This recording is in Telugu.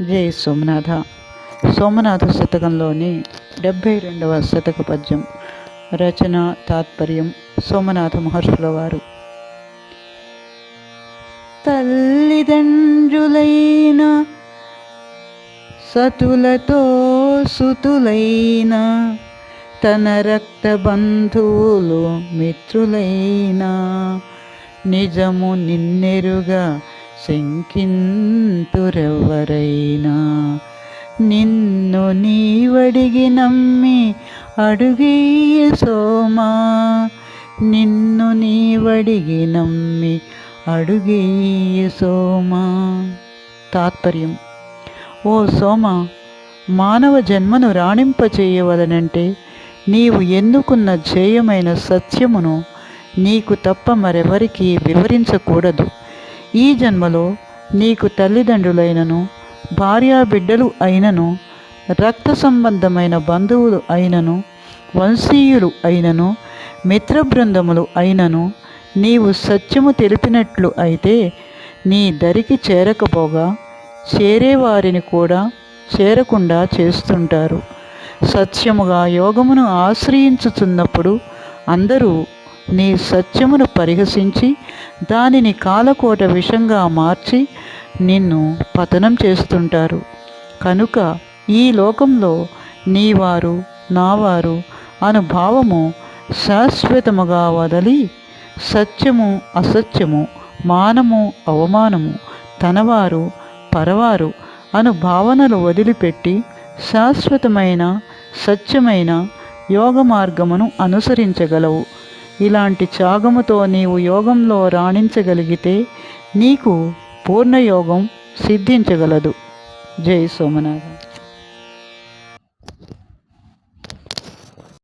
జై సోమనాథ. సోమనాథ శతకంలోని డెబ్భై రెండవ శతక పద్యం. రచన తాత్పర్యం సోమనాథ మహర్షుల వారు. తల్లిదండ్రులైన సతులతో సుతులైన తన రక్త బంధువులు మిత్రులైన నిజము నిన్నెరుగా శంకింతురెవ్వరైనా? నిన్ను నీవడిగి నమ్మి అడుగేయ సోమా? నిన్ను నీవడిగి నమ్మి అడుగేయ సోమా? తాత్పర్యం. ఓ సోమ మానవ జన్మను రాణింపచేయవలనంటే నీవు ఎన్నుకున్న జేయమైన సత్యమును నీకు తప్ప మరెవరికీ వివరించకూడదు. ఈ జన్మలో నీకు తల్లిదండ్రులైనను భార్యా బిడ్డలు అయినను రక్త సంబంధమైన బంధువులు అయినను వంశీయులు అయినను మిత్ర బృందములు అయినను నీవు సత్యము తెలిపినట్లు అయితే నీ దరికి చేరకపోగా చేరేవారిని కూడా చేరకుండా చేస్తుంటారు. సత్యముగా యోగమును ఆశ్రయించుచున్నప్పుడు అందరూ నీ సత్యమును పరిహసించి దానిని కాలకోట విషంగా మార్చి నిన్ను పతనం చేస్తుంటారు. కనుక ఈ లోకంలో నీవారు నావారు అనుభావము శాశ్వతముగా వదలి సత్యము అసత్యము మానము అవమానము తనవారు పరవారు అను భావనలు వదిలిపెట్టి శాశ్వతమైన సత్యమైన యోగ మార్గమును అనుసరించగలవు. ఇలాంటి త్యాగముతో నీవు యోగంలో రాణించగలిగితే నీకు పూర్ణయోగం సిద్ధించగలదు. జై సోమనాథ.